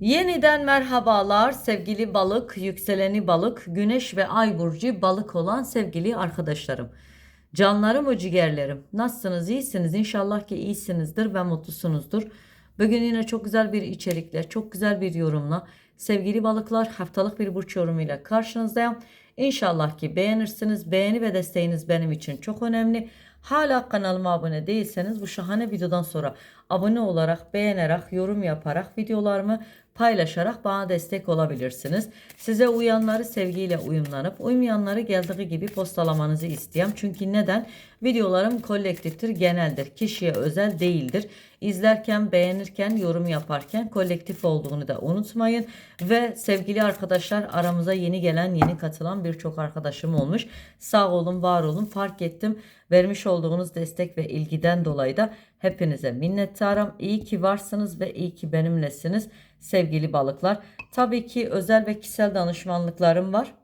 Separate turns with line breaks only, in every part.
Yeniden merhabalar sevgili balık, yükseleni balık, güneş ve ay burcu balık olan sevgili arkadaşlarım. Canlarım o ciğerlerim. Nasılsınız? İyisiniz. İnşallah ki iyisinizdir ve mutlusunuzdur. Bugün yine çok güzel bir içerikle, çok güzel bir yorumla sevgili balıklar haftalık bir burç yorumuyla karşınızdayım. İnşallah ki beğenirsiniz. Beğeni ve desteğiniz benim için çok önemli. Hala kanalıma abone değilseniz bu şahane videodan sonra abone olarak, beğenerek, yorum yaparak, videolarımı paylaşarak bana destek olabilirsiniz. Size uyanları sevgiyle uyumlanıp uymayanları geldiği gibi postalamanızı isteyeyim. Çünkü neden? Videolarım kolektiftir, geneldir. Kişiye özel değildir. İzlerken, beğenirken, yorum yaparken kolektif olduğunu da unutmayın. Ve sevgili arkadaşlar aramıza yeni gelen, yeni katılan birçok arkadaşım olmuş. Sağ olun, var olun. Fark ettim. Vermiş olduğunuz destek ve ilgiden dolayı da hepinize minnettarım. İyi ki varsınız ve iyi ki benimlesiniz sevgili balıklar. Tabii ki özel ve kişisel danışmanlıklarım var.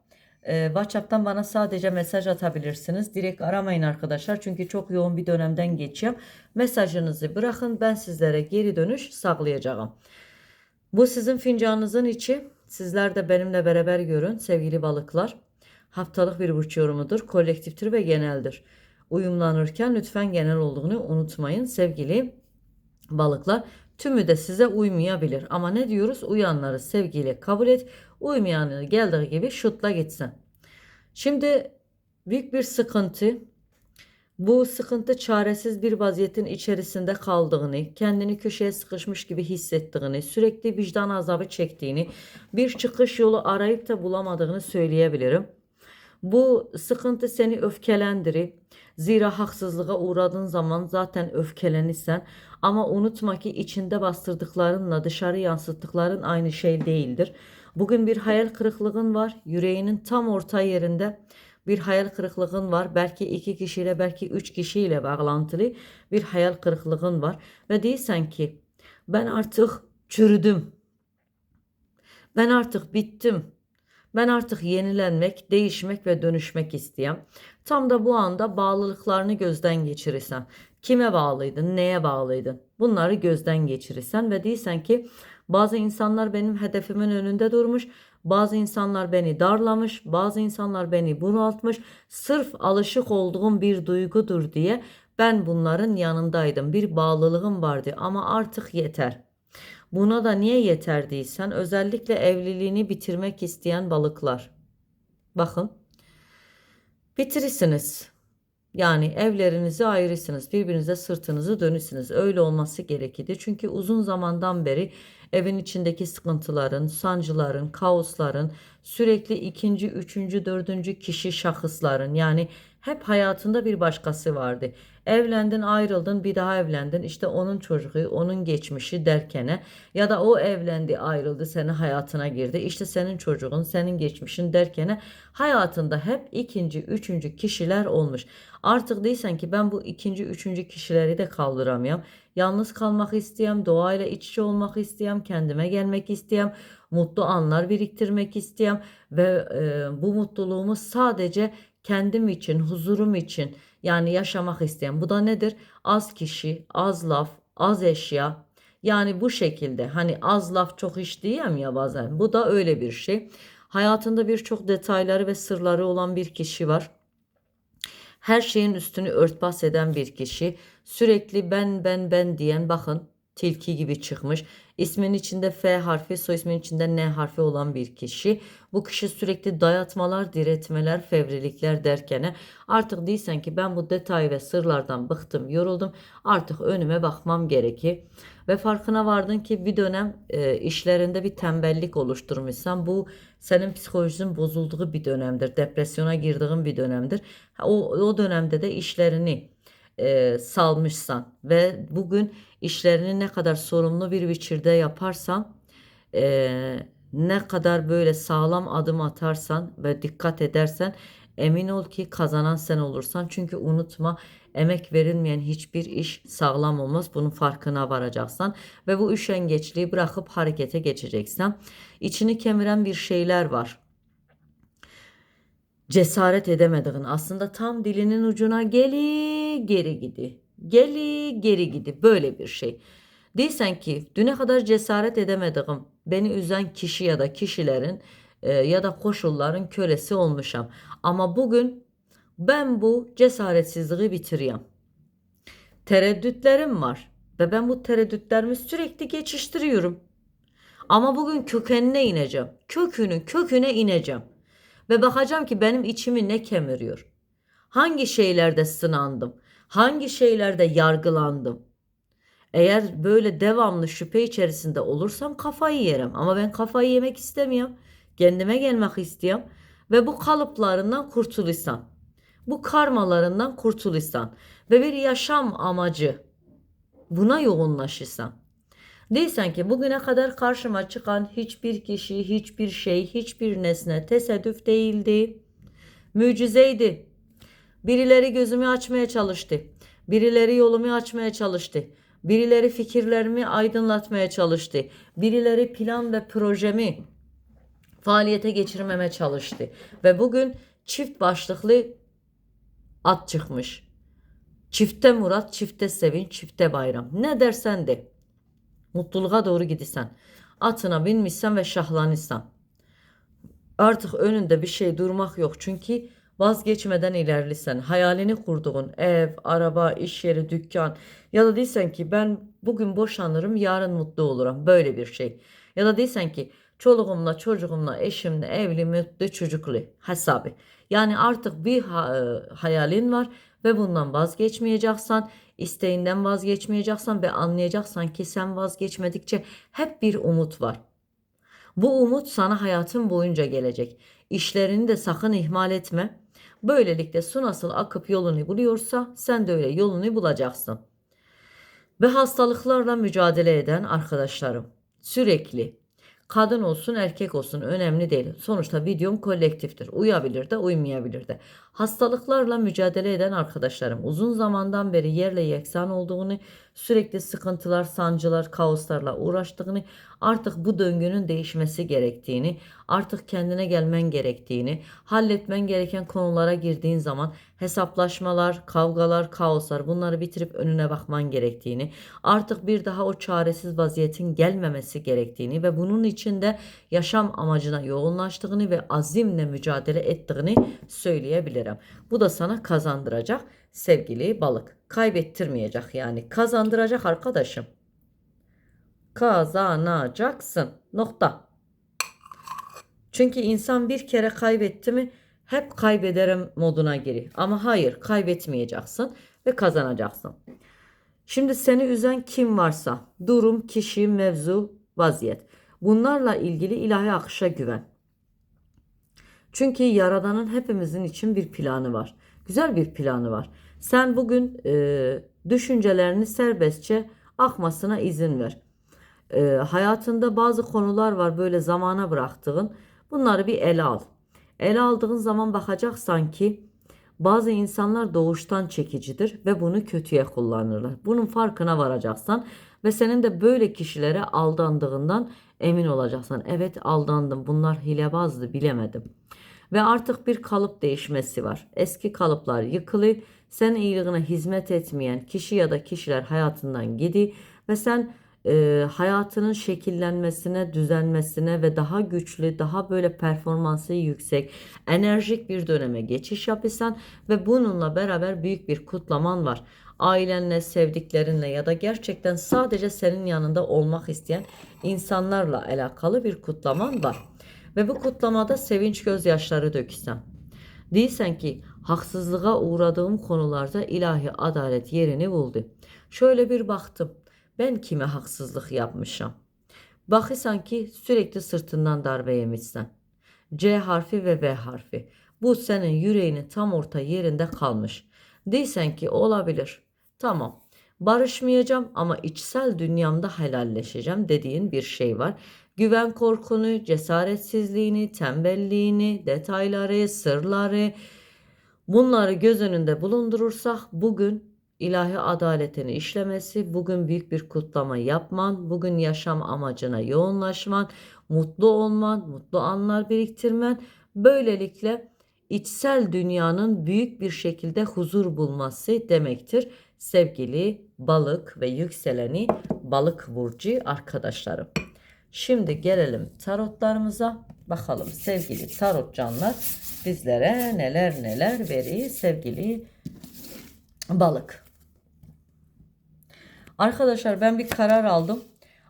Ee, WhatsApp'tan bana sadece mesaj atabilirsiniz. Direkt aramayın arkadaşlar. Çünkü çok yoğun bir dönemden geçiyorum. Mesajınızı bırakın. Ben sizlere geri dönüş sağlayacağım. Bu sizin fincanınızın içi. Sizler de benimle beraber görün sevgili balıklar. Haftalık bir burç yorumudur. Kolektiftir ve geneldir. Uyumlanırken lütfen genel olduğunu unutmayın sevgili balıklar. Tümü de size uymayabilir. Ama ne diyoruz? Uyanları sevgiyle kabul et. Uymayanı geldiği gibi şutla gitsin. Şimdi büyük bir sıkıntı. Bu sıkıntı çaresiz bir vaziyetin içerisinde kaldığını, kendini köşeye sıkışmış gibi hissettiğini, sürekli vicdan azabı çektiğini, bir çıkış yolu arayıp da bulamadığını söyleyebilirim. Bu sıkıntı seni öfkelendirir. Zira haksızlığa uğradığın zaman zaten öfkelenirsen ama unutma ki içinde bastırdıklarınla dışarı yansıttıkların aynı şey değildir. Bugün bir hayal kırıklığın var. Yüreğinin tam orta yerinde bir hayal kırıklığın var. Belki iki kişiyle belki üç kişiyle bağlantılı bir hayal kırıklığın var. Ve değilsen ki ben artık çürüdüm. Ben artık bittim. Ben artık yenilenmek, değişmek ve dönüşmek isteyen. Tam da bu anda bağlılıklarını gözden geçirirsen. Kime bağlıydın, neye bağlıydın? Bunları gözden geçirirsen ve değilsen ki bazı insanlar benim hedefimin önünde durmuş. Bazı insanlar beni darlamış, bazı insanlar beni bunaltmış. Sırf alışık olduğum bir duygudur diye ben bunların yanındaydım. Bir bağlılığım vardı ama artık yeter. Buna da niye yeter değilsen özellikle evliliğini bitirmek isteyen balıklar. Bakın bitirirsiniz. Yani evlerinizi ayırırsınız. Birbirinize sırtınızı dönürsünüz. Öyle olması gerekirdi. Çünkü uzun zamandan beri evin içindeki sıkıntıların, sancıların, kaosların, sürekli ikinci, üçüncü, dördüncü kişi şahısların yani hep hayatında bir başkası vardı. Evlendin, ayrıldın, bir daha evlendin. İşte onun çocuğu, onun geçmişi derkene ya da o evlendi, ayrıldı, senin hayatına girdi. İşte senin çocuğun, senin geçmişin derkene hayatında hep ikinci, üçüncü kişiler olmuş. Artık değilsen ki ben bu ikinci, üçüncü kişileri de kaldıramıyorum. Yalnız kalmak isteyem, doğayla iç içe olmak isteyem, kendime gelmek isteyem, mutlu anlar biriktirmek isteyem ve e, bu mutluluğumu sadece kendim için, huzurum için yani yaşamak isteyen. Bu da nedir? Az kişi, az laf, az eşya. Yani bu şekilde hani az laf çok iş diyeyim ya bazen. Bu da öyle bir şey. Hayatında birçok detayları ve sırları olan bir kişi var. Her şeyin üstünü örtbas eden bir kişi. Sürekli ben ben ben diyen bakın tilki gibi çıkmış. İsmin içinde F harfi, soy ismin içinde N harfi olan bir kişi. Bu kişi sürekli dayatmalar, diretmeler, fevrilikler derken artık değilsen ki ben bu detay ve sırlardan bıktım, yoruldum. Artık önüme bakmam gerekir. Ve farkına vardın ki bir dönem e, işlerinde bir tembellik oluşturmuşsan bu senin psikolojinin bozulduğu bir dönemdir. Depresyona girdiğin bir dönemdir. O, o dönemde de işlerini e, salmışsan ve bugün işlerini ne kadar sorumlu bir biçimde yaparsan e, ne kadar böyle sağlam adım atarsan ve dikkat edersen emin ol ki kazanan sen olursan. Çünkü unutma emek verilmeyen hiçbir iş sağlam olmaz. Bunun farkına varacaksan ve bu üşengeçliği bırakıp harekete geçeceksen. içini kemiren bir şeyler var cesaret edemediğin aslında tam dilinin ucuna geli geri gidi. Geli geri gidi böyle bir şey. Değilsen ki düne kadar cesaret edemediğim beni üzen kişi ya da kişilerin e, ya da koşulların kölesi olmuşam. Ama bugün ben bu cesaretsizliği bitireyim. Tereddütlerim var ve ben bu tereddütlerimi sürekli geçiştiriyorum. Ama bugün kökenine ineceğim. Kökünün köküne ineceğim. Ve bakacağım ki benim içimi ne kemiriyor. Hangi şeylerde sınandım? Hangi şeylerde yargılandım? Eğer böyle devamlı şüphe içerisinde olursam kafayı yerim. Ama ben kafayı yemek istemiyorum. Kendime gelmek istiyorum. Ve bu kalıplarından kurtulisam. Bu karmalarından kurtulisam. Ve bir yaşam amacı buna yoğunlaşırsam. Değilsen ki bugüne kadar karşıma çıkan hiçbir kişi, hiçbir şey, hiçbir nesne tesadüf değildi. Mucizeydi. Birileri gözümü açmaya çalıştı. Birileri yolumu açmaya çalıştı. Birileri fikirlerimi aydınlatmaya çalıştı. Birileri plan ve projemi faaliyete geçirmeme çalıştı. Ve bugün çift başlıklı at çıkmış. Çifte murat, çifte sevinç, çifte bayram. Ne dersen de. Mutluluğa doğru gidisən. Atına binmişsən və şahlanırsan. Artıq önündə bir şey durmaq yox. Çünki vazgeçmədən ilerlisən. Hayalini kurduğun ev, araba, iş yeri, dükkan ya da deyirsən ki ben bugün boşanırım, yarın mutlu olurum. Böyle bir şey. Ya da deyirsən ki çoluğumla, çocuğumla, eşimle evli, mutlu, çocuklu hesabı. Yani artık bir e, hayalin var ve bundan vazgeçmeyeceksen, isteğinden vazgeçmeyeceksen ve anlayacaksan ki sen vazgeçmedikçe hep bir umut var. Bu umut sana hayatın boyunca gelecek. İşlerini de sakın ihmal etme. Böylelikle su nasıl akıp yolunu buluyorsa sen de öyle yolunu bulacaksın. Ve hastalıklarla mücadele eden arkadaşlarım sürekli kadın olsun erkek olsun önemli değil. Sonuçta videom kolektiftir. Uyabilir de uymayabilir de. Hastalıklarla mücadele eden arkadaşlarım uzun zamandan beri yerle yeksan olduğunu, sürekli sıkıntılar, sancılar, kaoslarla uğraştığını, artık bu döngünün değişmesi gerektiğini, artık kendine gelmen gerektiğini, halletmen gereken konulara girdiğin zaman hesaplaşmalar, kavgalar, kaoslar bunları bitirip önüne bakman gerektiğini, artık bir daha o çaresiz vaziyetin gelmemesi gerektiğini ve bunun için de yaşam amacına yoğunlaştığını ve azimle mücadele ettiğini söyleyebilirim. Bu da sana kazandıracak sevgili balık. Kaybettirmeyecek yani kazandıracak arkadaşım. Kazanacaksın. Nokta. Çünkü insan bir kere kaybetti mi hep kaybederim moduna giriyor. Ama hayır kaybetmeyeceksin ve kazanacaksın. Şimdi seni üzen kim varsa durum, kişi, mevzu, vaziyet. Bunlarla ilgili ilahi akışa güven. Çünkü Yaradan'ın hepimizin için bir planı var. Güzel bir planı var. Sen bugün e, düşüncelerini serbestçe akmasına izin ver. E, hayatında bazı konular var böyle zamana bıraktığın. Bunları bir ele al. Ele aldığın zaman bakacaksan ki bazı insanlar doğuştan çekicidir ve bunu kötüye kullanırlar. Bunun farkına varacaksan ve senin de böyle kişilere aldandığından emin olacaksan. Evet aldandım bunlar hilebazdı bilemedim. Ve artık bir kalıp değişmesi var. Eski kalıplar yıkılı, sen iyiliğine hizmet etmeyen kişi ya da kişiler hayatından gidi ve sen e, hayatının şekillenmesine, düzenmesine ve daha güçlü, daha böyle performansı yüksek, enerjik bir döneme geçiş yapırsan ve bununla beraber büyük bir kutlaman var. Ailenle, sevdiklerinle ya da gerçekten sadece senin yanında olmak isteyen insanlarla alakalı bir kutlaman var. Ve bu kutlamada sevinç gözyaşları döküsem. Değilsen ki haksızlığa uğradığım konularda ilahi adalet yerini buldu. Şöyle bir baktım. Ben kime haksızlık yapmışım? Bakırsan ki sürekli sırtından darbe yemişsen. C harfi ve V harfi. Bu senin yüreğinin tam orta yerinde kalmış. Değilsen ki olabilir. Tamam. Barışmayacağım ama içsel dünyamda helalleşeceğim dediğin bir şey var. Güven korkunu, cesaretsizliğini, tembelliğini, detayları, sırları bunları göz önünde bulundurursak bugün ilahi adaletini işlemesi, bugün büyük bir kutlama yapman, bugün yaşam amacına yoğunlaşman, mutlu olman, mutlu anlar biriktirmen, böylelikle içsel dünyanın büyük bir şekilde huzur bulması demektir. Sevgili balık ve yükseleni balık burcu arkadaşlarım. Şimdi gelelim tarotlarımıza. Bakalım sevgili tarot canlar bizlere neler neler veriyor sevgili balık. Arkadaşlar ben bir karar aldım.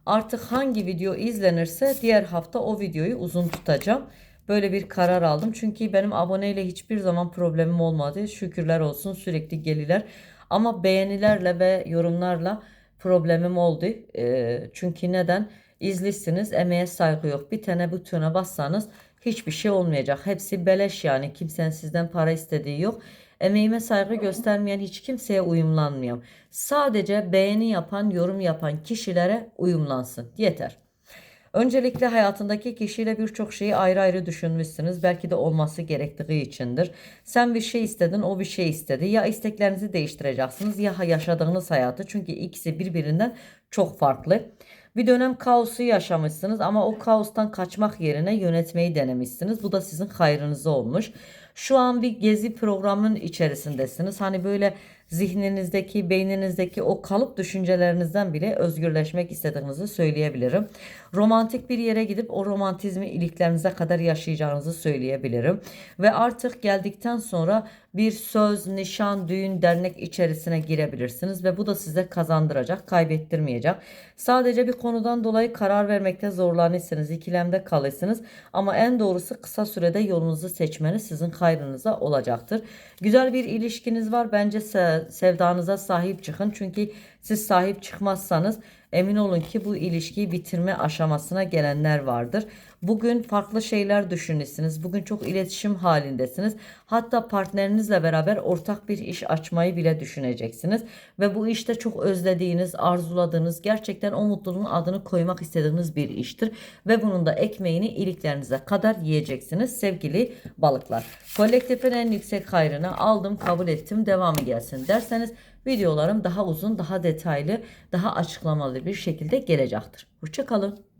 Artık hangi video izlenirse diğer hafta o videoyu uzun tutacağım. Böyle bir karar aldım. Çünkü benim aboneyle hiçbir zaman problemim olmadı. Şükürler olsun sürekli geliler. Ama beğenilerle ve yorumlarla problemim oldu. Ee, çünkü neden? İzlisiniz emeğe saygı yok. Bir tane butona bassanız hiçbir şey olmayacak. Hepsi beleş yani kimsenin sizden para istediği yok. Emeğime saygı göstermeyen hiç kimseye uyumlanmıyorum. Sadece beğeni yapan, yorum yapan kişilere uyumlansın. Yeter. Öncelikle hayatındaki kişiyle birçok şeyi ayrı ayrı düşünmüşsünüz. Belki de olması gerektiği içindir. Sen bir şey istedin, o bir şey istedi. Ya isteklerinizi değiştireceksiniz ya yaşadığınız hayatı. Çünkü ikisi birbirinden çok farklı. Bir dönem kaosu yaşamışsınız ama o kaostan kaçmak yerine yönetmeyi denemişsiniz. Bu da sizin hayrınıza olmuş. Şu an bir gezi programının içerisindesiniz. Hani böyle zihninizdeki, beyninizdeki o kalıp düşüncelerinizden bile özgürleşmek istediğinizi söyleyebilirim. Romantik bir yere gidip o romantizmi iliklerinize kadar yaşayacağınızı söyleyebilirim. Ve artık geldikten sonra bir söz, nişan, düğün, dernek içerisine girebilirsiniz ve bu da size kazandıracak, kaybettirmeyecek. Sadece bir konudan dolayı karar vermekte zorlanırsınız, ikilemde kalırsınız ama en doğrusu kısa sürede yolunuzu seçmeniz sizin hayrınıza olacaktır. Güzel bir ilişkiniz var. Bence se- sevdanıza sahip çıkın. Çünkü siz sahip çıkmazsanız emin olun ki bu ilişkiyi bitirme aşamasına gelenler vardır. Bugün farklı şeyler düşünürsünüz. Bugün çok iletişim halindesiniz. Hatta partnerinizle beraber ortak bir iş açmayı bile düşüneceksiniz. Ve bu işte çok özlediğiniz, arzuladığınız, gerçekten o mutluluğun adını koymak istediğiniz bir iştir. Ve bunun da ekmeğini iliklerinize kadar yiyeceksiniz sevgili balıklar. Kolektifin en yüksek hayrını aldım, kabul ettim, devamı gelsin derseniz videolarım daha uzun, daha detaylı, daha açıklamalı bir şekilde gelecektir. Hoşçakalın.